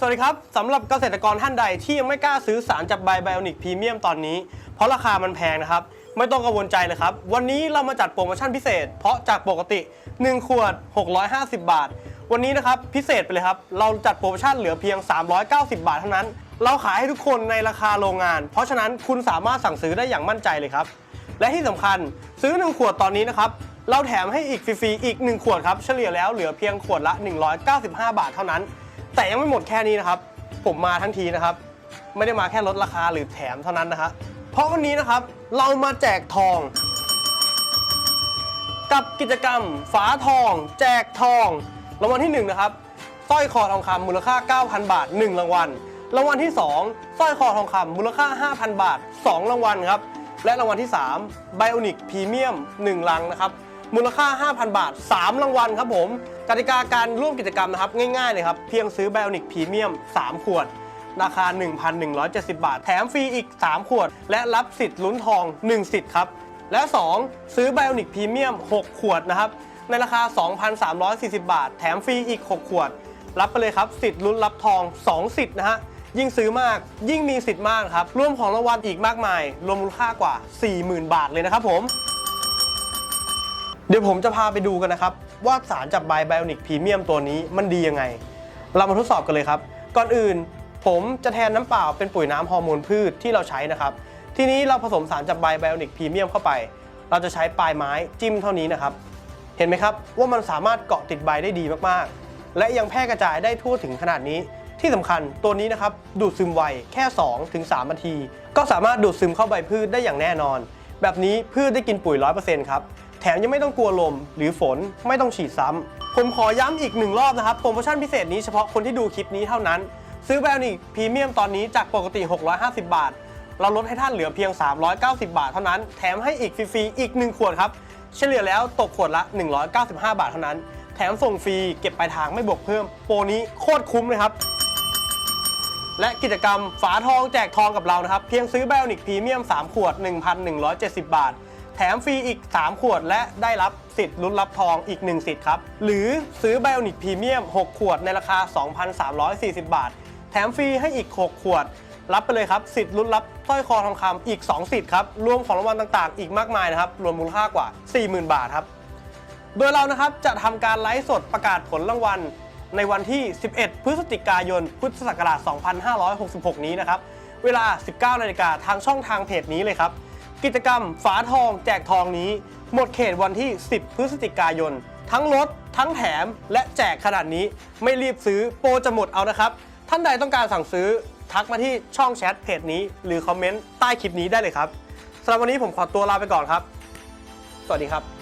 สวัสดีครับสำหรับเกษตรกรท่านใดที่ยังไม่กล้าซื้อสารจับใบไบโอนิกพรีเมียมตอนนี้ เพราะราคามันแพงนะครับ ไม่ต้องกังวลใจเลยครับ วันนี้เรามาจัดโปรโมชั่นพิเศษ เพราะจากปกติ 1 ขวด 650 บาท วันนี้นะครับพิเศษไปเลยครับ เราจัดโปรโมชั่นเหลือเพียง 390 บาทเท่านั้น เราขายให้ทุกคนในราคาโรงงาน เพราะฉะนั้นคุณสามารถสั่งซื้อได้อย่างมั่นใจเลยครับและที่สำคัญซื้อ 1 ขวดตอนนี้นะครับเราแถมให้อีกฟรีๆอีก 1 ขวดครับเฉลี่ยแล้วเหลือเพียงขวดละ 195 บาทเท่านั้น แต่ยังไม่หมดแค่นี้นะครับ ผมมาทั้งทีนะครับ ไม่ได้มาแค่ลดราคาหรือแถมเท่านั้นนะฮะเพราะวันนี้นะครับเรามาแจกทอง กับกิจกรรม ฝาทอง แจกทองรางวัลที่1นะครับสร้อยคอทองคำมูลค่า 9,000 บาท 1 รางวัลรางวัลที่ 2สร้อยคอทองคำมูลค่า 5,000 บาท 2 รางวัลครับ และรางวัลที่3ไบโอนิกพรีเมียม1ลังนะครับ มูลค่า 5,000 บาท 3 รางวัลครับผมกติกาการร่วมกิจกรรมนะครับ ง่ายๆเลยครับ เพียงซื้อไบโอนิกพรีเมียม 3 ขวด ราคา 1,170 บาท แถมฟรีอีก 3 ขวด และรับสิทธิ์ลุ้นทอง 1 สิทธิ์ครับ และ 2 ซื้อไบโอนิกพรีเมียม 6 ขวดนะครับ ในราคา 2,340 บาท แถมฟรีอีก 6 ขวด รับไปเลยครับ สิทธิ์ลุ้นรับทอง 2 สิทธิ์นะฮะยิ่งซื้อมากยิ่งมีสิทธิ์มากครับร่วมของรางวัลอีกมากมาย รวมมูลค่ากว่า 40,000 บาทเลยนะครับผม เดี๋ยวผมจะพาไปดูกันนะครับ ว่าสารจับใบไบโอนิกพรีเมียมตัวนี้มันดียังไง เรามาทดสอบกันเลยครับ ก่อนอื่นผมจะแทนน้ำเปล่าเป็นปุ๋ยน้ำฮอร์โมนพืชที่เราใช้นะครับ ทีนี้เราผสมสารจับใบไบโอนิกพรีเมียมเข้าไป เราจะใช้ปลายไม้จิ้มเท่านี้นะครับ เห็นไหมครับว่ามันสามารถเกาะติดใบได้ดีมากๆ และยังแพร่กระจายได้ทั่วถึงขนาดนี้ ที่สำคัญตัวนี้นะครับดูดซึมไวแค่2ถึง3นาที ก็สามารถดูดซึมเข้าใบพืชได้อย่างแน่นอน แบบนี้พืชได้กินปุ๋ย 100%ครับ แถมยังไม่ต้องกลัวลมหรือฝนไม่ต้องฉีดซ้ำ ผมขอย้ำอีกหนึ่งรอบนะครับ โปรโมชั่นพิเศษนี้เฉพาะคนที่ดูคลิปนี้เท่านั้น ซื้อแบรนด์อีกพรีเมียมตอนนี้จากปกติ 650 บาท เราลดให้ท่านเหลือเพียง 390 บาทเท่านั้น แถมให้อีกฟรีๆอีก 1 ขวดครับ เฉลี่ยแล้วตกขวดละ 195 บาทเท่านั้น แถมส่งฟรีเก็บปลายทางไม่บวกเพิ่ม โปรนี้โคตรคุ้มเลยครับและกิจกรรมฝาทองแจกทองกับเรานะครับ เพียงซื้อไบโอนิกพรีเมียม 3 ขวด 1,170 บาท แถมฟรีอีก 3 ขวดและได้รับสิทธิ์ลุ้นรับทองอีก 1 สิทธิ์ครับ หรือซื้อไบโอนิกพรีเมียม 6 ขวดในราคา 2,340 บาท แถมฟรีให้อีก 6 ขวด รับไปเลยครับ สิทธิ์ลุ้นรับสร้อยคอทองคำอีก 2 สิทธิ์ครับ รวมของรางวัลต่างๆ อีกมากมายนะครับ รวมมูลค่ากว่า 40,000 บาทครับ โดยเรานะครับจะทำการไลฟ์สดประกาศผลรางวัลในวันที่ 11 พฤศจิกายน พุทธศักราช 2566 นี้นะครับ เวลา 19นาฬิกาทางช่องทางเพจนี้เลยครับ กิจกรรมฝาทองแจกทองนี้ หมดเขตวันที่ 10 พฤศจิกายน ทั้งลด ทั้งแถมและแจกขนาดนี้ไม่รีบซื้อโปรจะหมดเอานะครับ ท่านใดต้องการสั่งซื้อทักมาที่ช่องแชทเพจนี้ หรือคอมเมนต์ใต้คลิปนี้ได้เลยครับสำหรับวันนี้ผมขอตัวลาไปก่อนครับ สวัสดีครับ